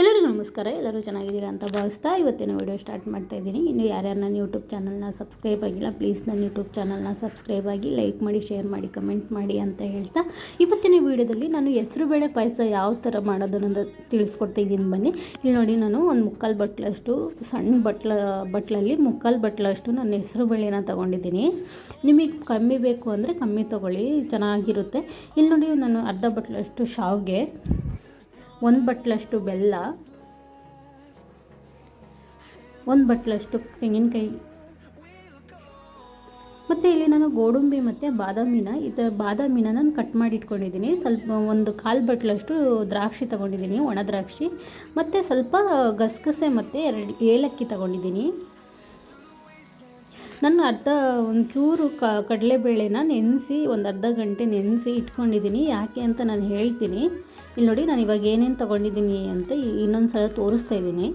ಎಲ್ಲರಿಗೂ ನಮಸ್ಕಾರ, ಎಲ್ಲರೂ ಚೆನ್ನಾಗಿದ್ದೀರಾ ಅಂತ ಭಾವಿಸ್ತಾ ಇವತ್ತಿನ ವಿಡಿಯೋ ಸ್ಟಾರ್ಟ್ ಮಾಡ್ತಾ ಇದ್ದೀನಿ. ಇನ್ನು ಯಾರ್ಯಾರು ನನ್ನ ಯೂಟ್ಯೂಬ್ ಚಾನಲ್ನ ಸಬ್ಸ್ಕ್ರೈಬ್ ಆಗಿಲ್ಲ ಪ್ಲೀಸ್ ನನ್ನ ಯೂಟ್ಯೂಬ್ ಚಾನಲ್ನ ಸಬ್ಸ್ಕ್ರೈಬ್ ಆಗಿ ಲೈಕ್ ಮಾಡಿ ಶೇರ್ ಮಾಡಿ ಕಮೆಂಟ್ ಮಾಡಿ ಅಂತ ಹೇಳ್ತಾ ಇವತ್ತಿನ ವಿಡಿಯೋದಲ್ಲಿ ನಾನು ಹೆಸರುಬೇಳೆ ಪಾಯಸ ಯಾವ ಥರ ಮಾಡೋದು ಅನ್ನೋದು ತಿಳಿಸ್ಕೊಡ್ತಿದ್ದೀನಿ ಬನ್ನಿ. ಇಲ್ಲಿ ನೋಡಿ ನಾನು ಒಂದು ಮುಕ್ಕಾಲು ಬಟ್ಲಷ್ಟು, ಸಣ್ಣ ಬಟ್ಲ, ಬಟ್ಲಲ್ಲಿ ಮುಕ್ಕಾಲು ಬಟ್ಲಷ್ಟು ನಾನು ಹೆಸರು ಬೇಳೆನ ತೊಗೊಂಡಿದ್ದೀನಿ. ನಿಮಗೆ ಕಮ್ಮಿ ಬೇಕು ಅಂದರೆ ಕಮ್ಮಿ ತೊಗೊಳ್ಳಿ, ಚೆನ್ನಾಗಿರುತ್ತೆ. ಇಲ್ಲಿ ನೋಡಿ ನಾನು ಅರ್ಧ ಬಟ್ಲಷ್ಟು ಶಾವಿಗೆ ಒಂದು ಬಟ್ಲಷ್ಟು ಬೆಲ್ಲ, ಒಂದು ಬಟ್ಲಷ್ಟು ತೆಂಗಿನಕಾಯಿ. ಮತ್ತು ಇಲ್ಲಿ ನಾನು ಗೋಡಂಬಿ ಮತ್ತು ಬಾದಾಮಿನ ಈ ಥರ ಬಾದಾಮಿನ ನಾನು ಕಟ್ ಮಾಡಿ ಇಟ್ಕೊಂಡಿದ್ದೀನಿ ಸ್ವಲ್ಪ ಒಂದು ಕಾಲು ಬಟ್ಲಷ್ಟು ದ್ರಾಕ್ಷಿ ತೊಗೊಂಡಿದ್ದೀನಿ, ಒಣ ದ್ರಾಕ್ಷಿ. ಮತ್ತು ಸ್ವಲ್ಪ ಗಸಗಸೆ ಮತ್ತು ಎರಡು ಏಲಕ್ಕಿ ತೊಗೊಂಡಿದ್ದೀನಿ. ನಾನು ಅರ್ಧ ಒಂಚೂರು ಕ ಕಡಲೆಬೇಳೆನ ನೆನೆಸಿ, ಒಂದು ಅರ್ಧ ಗಂಟೆ ನೆನೆಸಿ ಇಟ್ಕೊಂಡಿದ್ದೀನಿ. ಯಾಕೆ ಅಂತ ನಾನು ಹೇಳ್ತೀನಿ. ಇಲ್ಲಿ ನೋಡಿ ನಾನು ಇವಾಗ ಏನೇನು ತೊಗೊಂಡಿದ್ದೀನಿ ಅಂತ ಇನ್ನೊಂದು ಸಲ ತೋರಿಸ್ತಾ ಇದ್ದೀನಿ.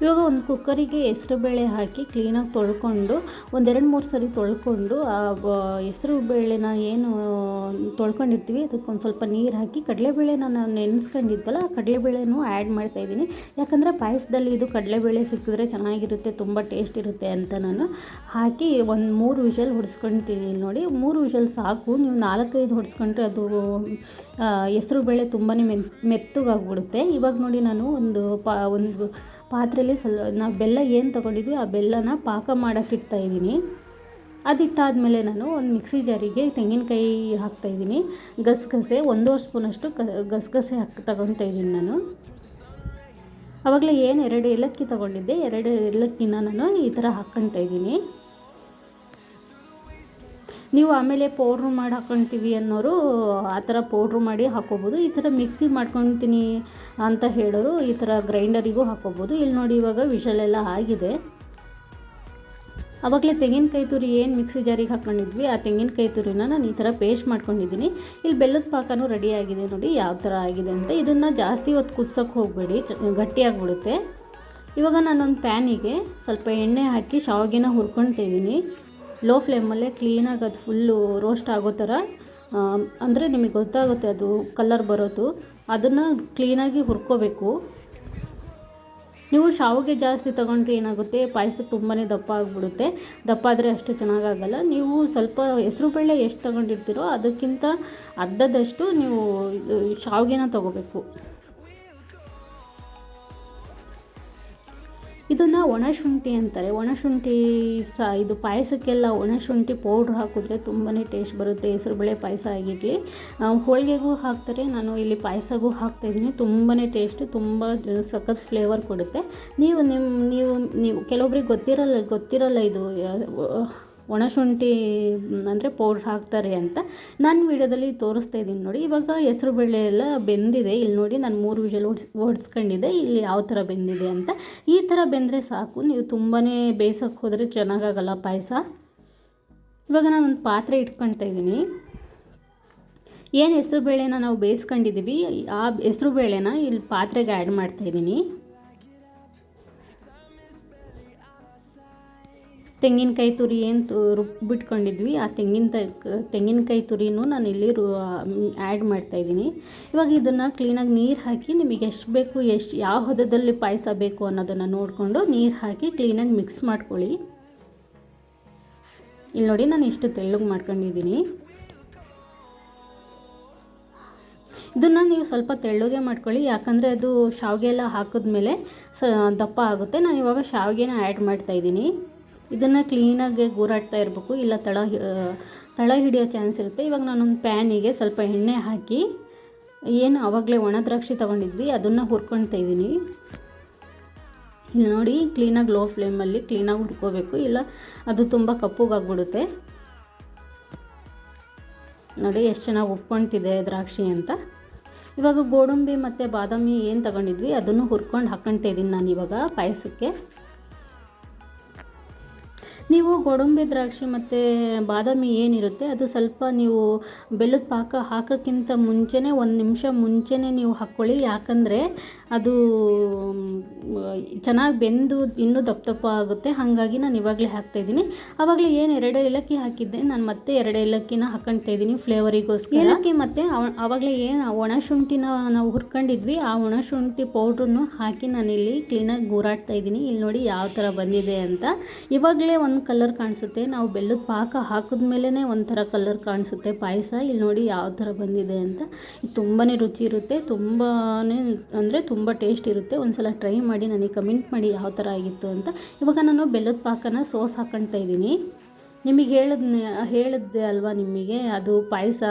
ಇವಾಗ ಒಂದು ಕುಕ್ಕರಿಗೆ ಹೆಸರುಬೇಳೆ ಹಾಕಿ ಕ್ಲೀನಾಗಿ ತೊಳ್ಕೊಂಡು, ಒಂದೆರಡು ಮೂರು ಸರಿ ತೊಳ್ಕೊಂಡು, ಆ ಹೆಸರು ಬೇಳೆನ ಏನು ತೊಳ್ಕೊಂಡಿರ್ತೀವಿ, ಅದಕ್ಕೆ ಒಂದು ಸ್ವಲ್ಪ ನೀರು ಹಾಕಿ ಕಡಲೆಬೇಳೆನ ನಾನು ನೆನೆಸ್ಕೊಂಡಿದ್ವಲ್ಲ, ಆ ಕಡಲೆಬೇಳೆನೂ ಆ್ಯಡ್ ಮಾಡ್ತಾಯಿದ್ದೀನಿ ಯಾಕಂದರೆ ಪಾಯಸದಲ್ಲಿ ಇದು ಕಡಲೆಬೇಳೆ ಸಿಕ್ಕಿದ್ರೆ ಚೆನ್ನಾಗಿರುತ್ತೆ, ತುಂಬ ಟೇಸ್ಟ್ ಇರುತ್ತೆ ಅಂತ ನಾನು ಹಾಕಿ ಒಂದು ಮೂರು ವಿಷಲ್ ಹೊಡಿಸ್ಕೊಳ್ತೀನಿ ನೋಡಿ. ಮೂರು ವಿಷಲ್ ಸಾಕು, ನೀವು ನಾಲ್ಕೈದು ಹೊಡಿಸ್ಕೊಂಡ್ರೆ ಅದು ಹೆಸರು ಬೇಳೆ ತುಂಬಾ ಮೆತ್ ಮೆತ್ತಗಾಗ್ಬಿಡುತ್ತೆ. ಇವಾಗ ನೋಡಿ ನಾನು ಒಂದು ಪಾ, ಒಂದು ಪಾತ್ರೆಯಲ್ಲಿ ಸ್ವಲ್ಪ ನಾವು ಬೆಲ್ಲ ಏನು ತೊಗೊಂಡಿದ್ವಿ, ಆ ಬೆಲ್ಲನ ಪಾಕ ಮಾಡೋಕ್ಕಿಡ್ತಾ ಇದ್ದೀನಿ. ಅದಿಟ್ಟಾದಮೇಲೆ ನಾನು ಒಂದು ಮಿಕ್ಸಿ ಜಾರಿಗೆ ತೆಂಗಿನಕಾಯಿ ಹಾಕ್ತಾಯಿದ್ದೀನಿ ಗಸಗಸೆ ಒಂದೂವರೆ ಸ್ಪೂನಷ್ಟು ಕ, ಗಸಗಸೆ ಹಾಕಿ, ತಗೊತಾ ಇದ್ದೀನಿ ನಾನು. ಆವಾಗಲೇ ಏನು ಎರಡು ಏಲಕ್ಕಿ ತೊಗೊಂಡಿದ್ದೆ, ಎರಡು ಏಲಕ್ಕಿನ ನಾನು ಈ ಥರ ಹಾಕ್ಕೊಳ್ತಾ ಇದ್ದೀನಿ. ನೀವು ಆಮೇಲೆ ಪೌಡ್ರು ಮಾಡಿ ಹಾಕೊಂತೀವಿ ಅನ್ನೋರು ಆ ಥರ ಪೌಡ್ರು ಮಾಡಿ ಹಾಕೋಬೋದು. ಈ ಥರ ಮಿಕ್ಸಿ ಮಾಡ್ಕೊತೀನಿ ಅಂತ ಹೇಳೋರು ಈ ಥರ ಗ್ರೈಂಡರಿಗೂ ಹಾಕೋಬೋದು. ಇಲ್ಲಿ ನೋಡಿ ಇವಾಗ ವಿಷಲೆಲ್ಲ ಆಗಿದೆ. ಆವಾಗಲೇ ತೆಂಗಿನಕಾಯಿ ತುರಿ ಏನು ಮಿಕ್ಸಿ ಜಾರಿಗೆ ಹಾಕ್ಕೊಂಡಿದ್ವಿ ಆ ತೆಂಗಿನಕಾಯಿ ತುರಿನ ನಾನು ಈ ಥರ ಪೇಸ್ಟ್ ಮಾಡ್ಕೊಂಡಿದ್ದೀನಿ. ಇಲ್ಲಿ ಬೆಲ್ಲದ ಪಾಕನೂ ರೆಡಿಯಾಗಿದೆ ನೋಡಿ, ಯಾವ ಥರ ಆಗಿದೆ ಅಂತ. ಇದನ್ನು ಜಾಸ್ತಿ ಹೊತ್ತು ಕುದ್ಸೋಕ್ಕೆ ಹೋಗಬೇಡಿ, ಚ, ಗಟ್ಟಿಯಾಗಿಬಿಡುತ್ತೆ. ಇವಾಗ ನಾನೊಂದು ಪ್ಯಾನಿಗೆ ಸ್ವಲ್ಪ ಎಣ್ಣೆ ಹಾಕಿ ಶಾವಿಗೆನ ಹುರ್ಕೊಳ್ತಾ ಲೋ ಫ್ಲೇಮಲ್ಲೇ ಕ್ಲೀನಾಗಿ ಅದು ಫುಲ್ಲು ರೋಸ್ಟ್ ಆಗೋ ಥರ ಅಂದರೆ ನಿಮಗೆ ಗೊತ್ತಾಗುತ್ತೆ ಅದು ಕಲರ್ ಬರೋದು. ಅದನ್ನು ಕ್ಲೀನಾಗಿ ಹುರ್ಕೋಬೇಕು. ನೀವು ಶಾವಿಗೆ ಜಾಸ್ತಿ ತಗೊಂಡ್ರೆ ಏನಾಗುತ್ತೆ, ಪಾಯಸ ತುಂಬಾ ದಪ್ಪ ಆಗಿಬಿಡುತ್ತೆ. ದಪ್ಪ ಆದರೆ ಅಷ್ಟು ಚೆನ್ನಾಗಾಗಲ್ಲ. ನೀವು ಸ್ವಲ್ಪ ಹೆಸರು ಬೇಳೆ ಎಷ್ಟು ತಗೊಂಡಿರ್ತೀರೋ ಅದಕ್ಕಿಂತ ಅರ್ಧದಷ್ಟು ನೀವು ಶಾವಿಗೆನ ತೊಗೋಬೇಕು. ಇದನ್ನು ಒಣಶುಂಠಿ ಅಂತಾರೆ. ಒಣಶುಂಠಿ ಸ, ಇದು ಪಾಯಸಕ್ಕೆಲ್ಲ ಒಣಶುಂಠಿ ಪೌಡ್ರ್ ಹಾಕಿದ್ರೆ ತುಂಬಾ ಟೇಸ್ಟ್ ಬರುತ್ತೆ. ಹೆಸರುಬೇಳೆ ಪಾಯಸ ಆಗಿರಲಿ. ಹೋಳಿಗೆಗೂ ಹಾಕ್ತಾರೆ. ನಾನು ಇಲ್ಲಿ ಪಾಯಸಗೂ ಹಾಕ್ತಾಯಿದ್ದೀನಿ ತುಂಬಾ ಟೇಸ್ಟ್ ತುಂಬ ಸಖತ್ ಫ್ಲೇವರ್ ಕೊಡುತ್ತೆ. ನೀವು ನಿಮ್ಮ ನೀವು ನೀವು, ಕೆಲವೊಬ್ರಿಗೆ ಗೊತ್ತಿರಲ್ಲ ಗೊತ್ತಿರಲ್ಲ ಇದು ಒಣಶುಂಠಿ ಅಂದರೆ ಪೌಡ್ರ್ ಹಾಕ್ತಾರೆ ಅಂತ ನಾನು ವೀಡಿಯೋದಲ್ಲಿ ತೋರಿಸ್ತಾ ಇದ್ದೀನಿ ನೋಡಿ. ಇವಾಗ ಹೆಸರು ಬೇಳೆ ಎಲ್ಲ ಬೆಂದಿದೆ. ಇಲ್ಲಿ ನೋಡಿ ನಾನು ಮೂರು ವಿಷಲ್ ಓಡಿಸ್, ಓಡಿಸ್ಕೊಂಡಿದ್ದೆ. ಇಲ್ಲಿ ಯಾವ ಥರ ಬೆಂದಿದೆ ಅಂತ. ಈ ಥರ ಬೆಂದರೆ ಸಾಕು. ನೀವು ತುಂಬಾ ಬೇಯಿಸೋಕ್ಕೆ ಹೋದರೆ ಚೆನ್ನಾಗಾಗಲ್ಲ ಪಾಯಸ. ಇವಾಗ ನಾನು ಒಂದು ಪಾತ್ರೆ ಇಟ್ಕೊಳ್ತಾ ಇದ್ದೀನಿ. ಏನು ಹೆಸರು ಬೇಳೆನ ನಾವು ಬೇಯಿಸ್ಕೊಂಡಿದ್ದೀವಿ? ಆ ಹೆಸರು ಬೇಳೆನ ಇಲ್ಲಿ ಪಾತ್ರೆಗೆ ಆ್ಯಡ್ ಮಾಡ್ತಾಯಿದ್ದೀನಿ ತೆಂಗಿನಕಾಯಿ ತುರಿ ಏನು ರುಬ್ಬಿಟ್ಕೊಂಡಿದ್ವಿ. ಆ ತೆಂಗಿನ ತೆಂಗಿನಕಾಯಿ ತುರಿನೂ ನಾನು ಇಲ್ಲಿ ರು ಆ್ಯಡ್ ಮಾಡ್ತಾಯಿದ್ದೀನಿ ಇವಾಗ ಇದನ್ನು ಕ್ಲೀನಾಗಿ ನೀರು ಹಾಕಿ ನಿಮಗೆ ಎಷ್ಟು ಬೇಕು, ಎಷ್ಟು, ಯಾವ ಹದದಲ್ಲಿ ಪಾಯಸ ಬೇಕು ಅನ್ನೋದನ್ನು ನೋಡಿಕೊಂಡು ನೀರು ಹಾಕಿ ಕ್ಲೀನಾಗಿ ಮಿಕ್ಸ್ ಮಾಡ್ಕೊಳ್ಳಿ. ಇಲ್ಲಿ ನೋಡಿ ನಾನು ಇಷ್ಟು ತೆಳ್ಳಗೆ ಮಾಡ್ಕೊಂಡಿದ್ದೀನಿ. ಇದನ್ನು ನೀವು ಸ್ವಲ್ಪ ತೆಳ್ಳಗೆ ಮಾಡ್ಕೊಳ್ಳಿ. ಯಾಕಂದರೆ ಅದು ಶಾವಿಗೆ ಎಲ್ಲ ಹಾಕಿದ್ಮೇಲೆ ಸ, ದಪ್ಪ ಆಗುತ್ತೆ. ನಾನು ಇವಾಗ ಶಾವಿಗೆನ ಆ್ಯಡ್ ಮಾಡ್ತಾಯಿದ್ದೀನಿ ಇದನ್ನು ಕ್ಲೀನಾಗಿ ಗೂರಾಡ್ತಾ ಇರಬೇಕು. ಇಲ್ಲ ತಳ ತಳ ಹಿಡಿಯೋ ಚಾನ್ಸ್ ಇರುತ್ತೆ. ಇವಾಗ ನಾನೊಂದು ಪ್ಯಾನಿಗೆ ಸ್ವಲ್ಪ ಎಣ್ಣೆ ಹಾಕಿ, ಏನು ಆವಾಗಲೇ ಒಣ ದ್ರಾಕ್ಷಿ ತೊಗೊಂಡಿದ್ವಿ, ಅದನ್ನು ಹುರ್ಕೊಳ್ತಾ ಇದ್ದೀನಿ. ಇಲ್ಲಿ ನೋಡಿ ಕ್ಲೀನಾಗಿ ಲೋ ಫ್ಲೇಮಲ್ಲಿ ಕ್ಲೀನಾಗಿ ಹುರ್ಕೋಬೇಕು. ಇಲ್ಲ, ಅದು ತುಂಬ ಕಪ್ಪುಗಾಗ್ಬಿಡುತ್ತೆ. ನೋಡಿ, ಎಷ್ಟು ಚೆನ್ನಾಗಿ ಉಪ್ಕೊಳ್ತಿದೆ ದ್ರಾಕ್ಷಿ ಅಂತ. ಇವಾಗ ಗೋಡಂಬಿ ಮತ್ತು ಬಾದಾಮಿ ಏನು ತಗೊಂಡಿದ್ವಿ, ಅದನ್ನು ಹುರ್ಕೊಂಡು ಹಾಕ್ಕೊಳ್ತಾ ಇದ್ದೀನಿ ನಾನು ಇವಾಗ ಪಾಯಸಕ್ಕೆ. ನೀವು ಗೋಡಂಬಿ ದ್ರಾಕ್ಷಿ ಮತ್ತು ಬಾದಾಮಿ ಏನಿರುತ್ತೆ ಅದು ಸ್ವಲ್ಪ ನೀವು ಬೆಲ್ಲದ ಪಾಕ ಹಾಕೋಕ್ಕಿಂತ ಮುಂಚೆನೇ ಒಂದು ನಿಮಿಷ ಮುಂಚೆನೇ ನೀವು ಹಾಕ್ಕೊಳ್ಳಿ ಯಾಕಂದರೆ ಅದು ಚೆನ್ನಾಗಿ ಬೆಂದು ಇನ್ನೂ ದಪ್ಪ ದಪ್ಪ ಆಗುತ್ತೆ. ಹಾಗಾಗಿ ನಾನು ಇವಾಗಲೇ ಹಾಕ್ತಾಯಿದ್ದೀನಿ ಆವಾಗಲೇ ಏನು ಎರಡು ಏಲಕ್ಕಿ ಹಾಕಿದ್ದೆ. ನಾನು ಮತ್ತೆ ಎರಡು ಏಲಕ್ಕಿನ ಹಾಕ್ಕೊಳ್ತಾ ಇದ್ದೀನಿ ಫ್ಲೇವರಿಗೋಸ್ಕರ. ಏಲಕ್ಕಿ ಮತ್ತು ಆವಾಗಲೇ ಏನು ಒಣ ಶುಂಠಿನ ನಾವು ಹುರ್ಕೊಂಡಿದ್ವಿ ಆ ಒಣ ಶುಂಠಿ ಪೌಡ್ರನ್ನು ಹಾಕಿ ನಾನಿಲ್ಲಿ ಕ್ಲೀನಾಗಿ ಗೂರಾಡ್ತಾ ಇದ್ದೀನಿ. ಇಲ್ಲಿ ನೋಡಿ ಯಾವ ಥರ ಬಂದಿದೆ ಅಂತ. ಇವಾಗಲೇ ಒಂದು ಕಲರ್ ಕಾಣಿಸುತ್ತೆ. ನಾವು ಬೆಲ್ಲದ ಪಾಕ ಹಾಕಿದ್ಮೇಲೆನೇ ಒಂಥರ ಕಲರ್ ಕಾಣಿಸುತ್ತೆ. ಪಾಯಸ, ಇಲ್ಲಿ ನೋಡಿ ಯಾವ ಥರ ಬಂದಿದೆ ಅಂತ. ಇದು ತುಂಬಾ ರುಚಿ ಇರುತ್ತೆ. ತುಂಬಾ ಅಂದರೆ ತುಂಬ ಟೇಸ್ಟ್ ಇರುತ್ತೆ. ಒಂದು ಸಲ ಟ್ರೈ ಮಾಡಿ ನನಗೆ ಕಮೆಂಟ್ ಮಾಡಿ ಯಾವ ಥರ ಆಗಿತ್ತು ಅಂತ. ಇವಾಗ ನಾನು ಬೆಲ್ಲದ ಪಾಕನ ಸೋಸ್ ಹಾಕೊಳ್ತಾ ಇದ್ದೀನಿ. ನಿಮಗೆ ಹೇಳಿದ್, ಹೇಳಿದ್ದೆ ಅಲ್ವಾ ನಿಮಗೆ? ಅದು ಪಾಯಸ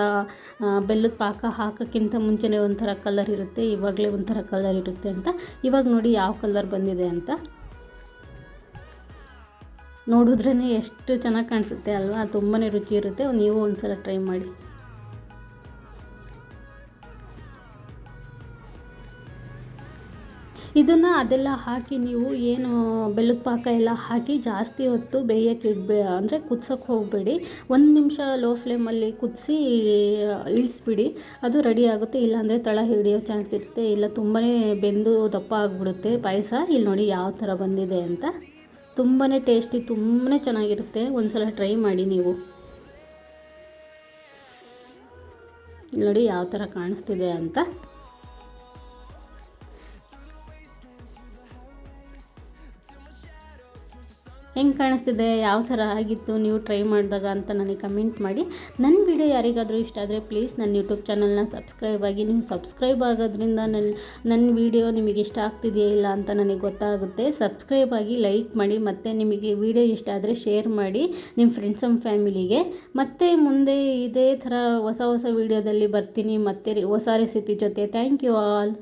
ಬೆಲ್ಲದ ಪಾಕ ಹಾಕೋಕ್ಕಿಂತ ಮುಂಚೆನೇ ಒಂಥರ ಕಲರ್ ಇರುತ್ತೆ. ಇವಾಗಲೇ ಒಂಥರ ಕಲರ್ ಇರುತ್ತೆ ಅಂತ. ಇವಾಗ ನೋಡಿ ಯಾವ ಕಲರ್ ಬಂದಿದೆ ಅಂತ. ನೋಡಿದ್ರೇ ಎಷ್ಟು ಚೆನ್ನಾಗಿ ಕಾಣಿಸುತ್ತೆ ಅಲ್ವಾ? ತುಂಬಾ ರುಚಿ ಇರುತ್ತೆ. ನೀವು ಒಂದು ಸಲ ಟ್ರೈ ಮಾಡಿ. ಇದನ್ನು ಅದೆಲ್ಲ ಹಾಕಿ ನೀವು ಏನು ಬೆಲ್ಲದ ಪಾಕ ಎಲ್ಲ ಹಾಕಿ ಜಾಸ್ತಿ ಹೊತ್ತು ಬೇಯಕ್ಕೆ ಇಡಬೇ, ಅಂದರೆ ಕುದ್ಸೋಕ್ಕೆ ಹೋಗಬೇಡಿ. ಒಂದು ನಿಮಿಷ ಲೋ ಫ್ಲೇಮಲ್ಲಿ ಕುದಿಸಿ, ಇಳಿಸ್ಬಿಡಿ. ಅದು ರೆಡಿ ಆಗುತ್ತೆ. ಇಲ್ಲಾಂದರೆ ತಳ ಹಿಡಿಯೋ ಚಾನ್ಸ್ ಇರುತ್ತೆ. ಇಲ್ಲ ತುಂಬಾ ಬೆಂದು ದಪ್ಪ ಆಗಿಬಿಡುತ್ತೆ ಪಾಯಸ. ಇಲ್ಲಿ ನೋಡಿ ಯಾವ ಥರ ಬಂದಿದೆ ಅಂತ. ತುಂಬಾ ಟೇಸ್ಟಿ ತುಂಬಾ ಚೆನ್ನಾಗಿರುತ್ತೆ. ಒಂದು ಸಲ ಟ್ರೈ ಮಾಡಿ ನೀವು. ನೋಡಿ ಯಾವ ಥರ ಕಾಣಿಸ್ತಿದೆ ಅಂತ. ಹೆಂಗೆ ಕಾಣಿಸ್ತಿದೆ, ಯಾವ ಥರ ಆಗಿತ್ತು, ನೀವು ಟ್ರೈ ಮಾಡಿದಾಗ ಅಂತ ನನಗೆ ಕಮೆಂಟ್ ಮಾಡಿ. ನನ್ನ ವಿಡಿಯೋ ಯಾರಿಗಾದರೂ ಇಷ್ಟ ಆದರೆ ಪ್ಲೀಸ್ ನನ್ನ ಯೂಟ್ಯೂಬ್ ಚಾನಲ್ನ ಸಬ್ಸ್ಕ್ರೈಬ್ ಆಗಿ, ನೀವು ಸಬ್ಸ್ಕ್ರೈಬ್ ಆಗೋದ್ರಿಂದ ನನ್ನ ನನ್ನ ವಿಡಿಯೋ ನಿಮಗೆ ಇಷ್ಟ ಆಗ್ತಿದೆಯಾ ಇಲ್ಲ ಅಂತ ನನಗೆ ಗೊತ್ತಾಗುತ್ತೆ. ಸಬ್ಸ್ಕ್ರೈಬ್ ಆಗಿ ಲೈಕ್ ಮಾಡಿ, ಮತ್ತು ನಿಮಗೆ ವಿಡಿಯೋ ಇಷ್ಟ ಆದರೆ ಶೇರ್ ಮಾಡಿ ನಿಮ್ಮ ಫ್ರೆಂಡ್ಸ್ ಆ್ಯಂಡ್ ಫ್ಯಾಮಿಲಿಗೆ ಮತ್ತು ಮುಂದೆ ಇದೇ ಥರ ಹೊಸ ಹೊಸ ವೀಡಿಯೋದಲ್ಲಿ ಬರ್ತೀನಿ. ಮತ್ತೆ ಹೊಸ ರೆಸಿಪಿ ಜೊತೆ. Thank you all